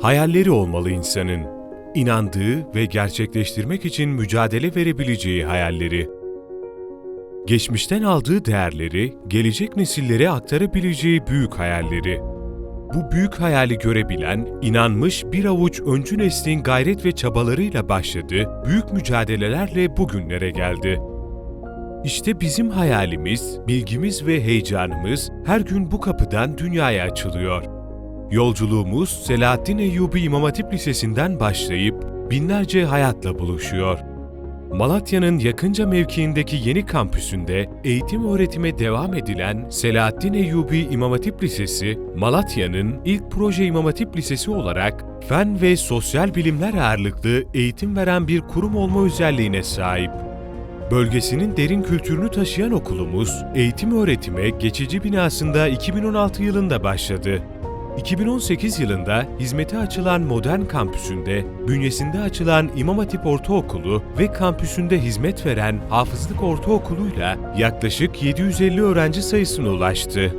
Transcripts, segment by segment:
Hayalleri olmalı insanın. İnandığı ve gerçekleştirmek için mücadele verebileceği hayalleri. Geçmişten aldığı değerleri gelecek nesillere aktarabileceği büyük hayalleri. Bu büyük hayali görebilen, inanmış bir avuç öncü neslin gayret ve çabalarıyla başladı, büyük mücadelelerle bugünlere geldi. İşte bizim hayalimiz, bilgimiz ve heyecanımız her gün bu kapıdan dünyaya açılıyor. Yolculuğumuz Selahattin Eyyubi İmam Hatip Lisesi'nden başlayıp binlerce hayatla buluşuyor. Malatya'nın yakınca mevkiindeki yeni kampüsünde eğitim öğretime devam edilen Selahattin Eyyubi İmam Hatip Lisesi, Malatya'nın ilk proje İmam Hatip Lisesi olarak fen ve sosyal bilimler ağırlıklı eğitim veren bir kurum olma özelliğine sahip. Bölgesinin derin kültürünü taşıyan okulumuz, eğitim öğretime geçici binasında 2016 yılında başladı. 2018 yılında hizmete açılan modern kampüsünde, bünyesinde açılan İmam Hatip Ortaokulu ve kampüsünde hizmet veren Hafızlık Ortaokulu'yla yaklaşık 750 öğrenci sayısına ulaştı.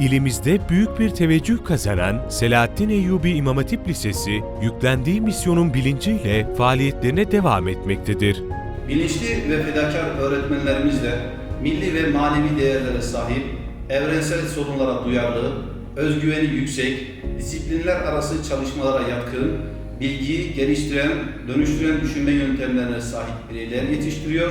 İlimizde büyük bir teveccüh kazanan Selahattin Eyyubi İmam Hatip Lisesi, yüklendiği misyonun bilinciyle faaliyetlerine devam etmektedir. Bilinçli ve fedakar öğretmenlerimizle milli ve manevi değerlere sahip, evrensel sorunlara duyarlı, özgüveni yüksek, disiplinler arası çalışmalara yatkın, bilgiyi geliştiren, dönüştüren düşünme yöntemlerine sahip bireyler yetiştiriyor,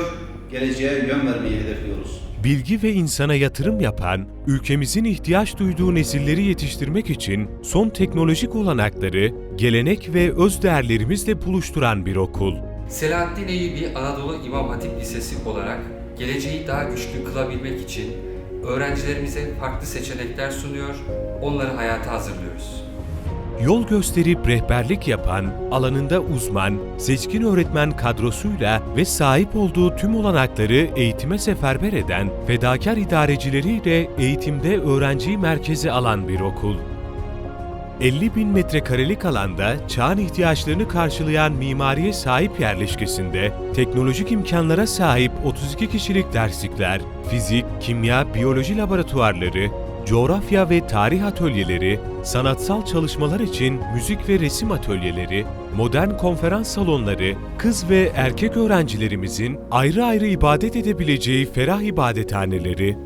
geleceğe yön vermeyi hedefliyoruz. Bilgi ve insana yatırım yapan, ülkemizin ihtiyaç duyduğu nesilleri yetiştirmek için son teknolojik olanakları, gelenek ve öz değerlerimizle buluşturan bir okul. Selahattin Eyyubi Anadolu İmam Hatip Lisesi olarak geleceği daha güçlü kılabilmek için öğrencilerimize farklı seçenekler sunuyor, onları hayata hazırlıyoruz. Yol gösterip rehberlik yapan, alanında uzman, seçkin öğretmen kadrosuyla ve sahip olduğu tüm olanakları eğitime seferber eden, fedakar idarecileriyle eğitimde öğrenciyi merkeze alan bir okul. 50 bin metrekarelik alanda çağın ihtiyaçlarını karşılayan mimariye sahip yerleşkesinde teknolojik imkanlara sahip 32 kişilik derslikler, fizik, kimya, biyoloji laboratuvarları, coğrafya ve tarih atölyeleri, sanatsal çalışmalar için müzik ve resim atölyeleri, modern konferans salonları, kız ve erkek öğrencilerimizin ayrı ayrı ibadet edebileceği ferah ibadethaneleri,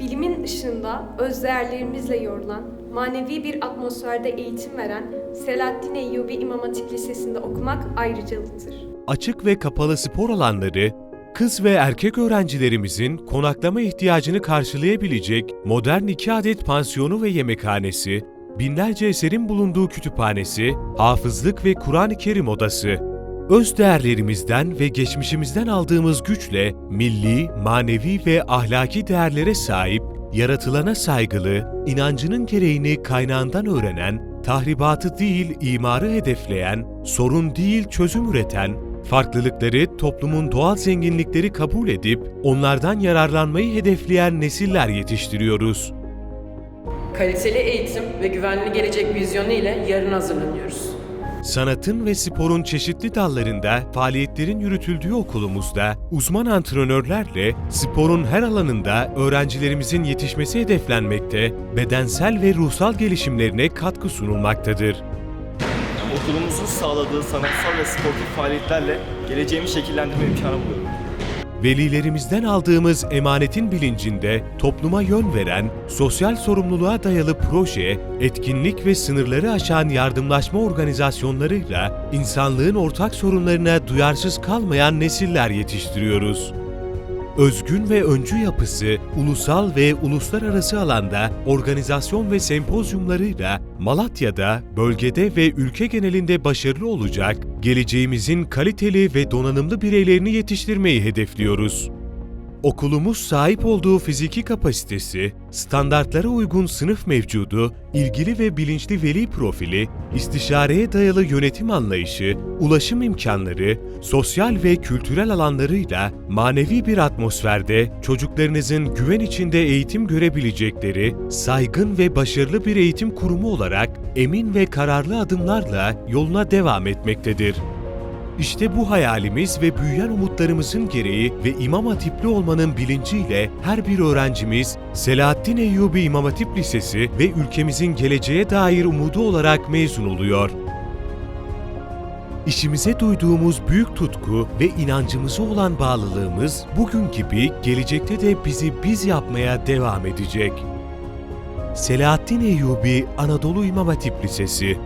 Bilimin ışığında öz değerlerimizle yorulan, manevi bir atmosferde eğitim veren Selahattin Eyyubi İmam Hatip Lisesi'nde okumak ayrıcalıktır. açık ve kapalı spor alanları, kız ve erkek öğrencilerimizin konaklama ihtiyacını karşılayabilecek modern iki adet pansiyonu ve yemekhanesi, binlerce eserin bulunduğu kütüphanesi, hafızlık ve Kur'an-ı Kerim odası, öz değerlerimizden ve geçmişimizden aldığımız güçle milli, manevi ve ahlaki değerlere sahip, yaratılana saygılı, inancının gereğini kaynağından öğrenen, tahribatı değil imarı hedefleyen, sorun değil çözüm üreten, farklılıkları toplumun doğal zenginlikleri kabul edip onlardan yararlanmayı hedefleyen nesiller yetiştiriyoruz. Kaliteli eğitim ve güvenli gelecek vizyonu ile yarın hazırlanıyoruz. Sanatın ve sporun çeşitli dallarında faaliyetlerin yürütüldüğü okulumuzda uzman antrenörlerle sporun her alanında öğrencilerimizin yetişmesi hedeflenmekte, bedensel ve ruhsal gelişimlerine katkı sunulmaktadır. Okulumuzun sağladığı sanatsal ve sportif faaliyetlerle geleceğimi şekillendirme imkanı buluyorum. Velilerimizden aldığımız emanetin bilincinde topluma yön veren, sosyal sorumluluğa dayalı proje, etkinlik ve sınırları aşan yardımlaşma organizasyonlarıyla insanlığın ortak sorunlarına duyarsız kalmayan nesiller yetiştiriyoruz. Özgün ve öncü yapısı, ulusal ve uluslararası alanda organizasyon ve sempozyumlarıyla Malatya'da, bölgede ve ülke genelinde başarılı olacak, geleceğimizin kaliteli ve donanımlı bireylerini yetiştirmeyi hedefliyoruz. Okulumuz sahip olduğu fiziki kapasitesi, standartlara uygun sınıf mevcudu, ilgili ve bilinçli veli profili, istişareye dayalı yönetim anlayışı, ulaşım imkanları, sosyal ve kültürel alanlarıyla manevi bir atmosferde çocuklarınızın güven içinde eğitim görebilecekleri, saygın ve başarılı bir eğitim kurumu olarak emin ve kararlı adımlarla yoluna devam etmektedir. İşte bu hayalimiz ve büyüyen umutlarımızın gereği ve İmam Hatipli olmanın bilinciyle her bir öğrencimiz Selahattin Eyyubi İmam Hatip Lisesi ve ülkemizin geleceğe dair umudu olarak mezun oluyor. İşimize duyduğumuz büyük tutku ve inancımıza olan bağlılığımız bugün gibi gelecekte de bizi biz yapmaya devam edecek. Selahattin Eyyubi Anadolu İmam Hatip Lisesi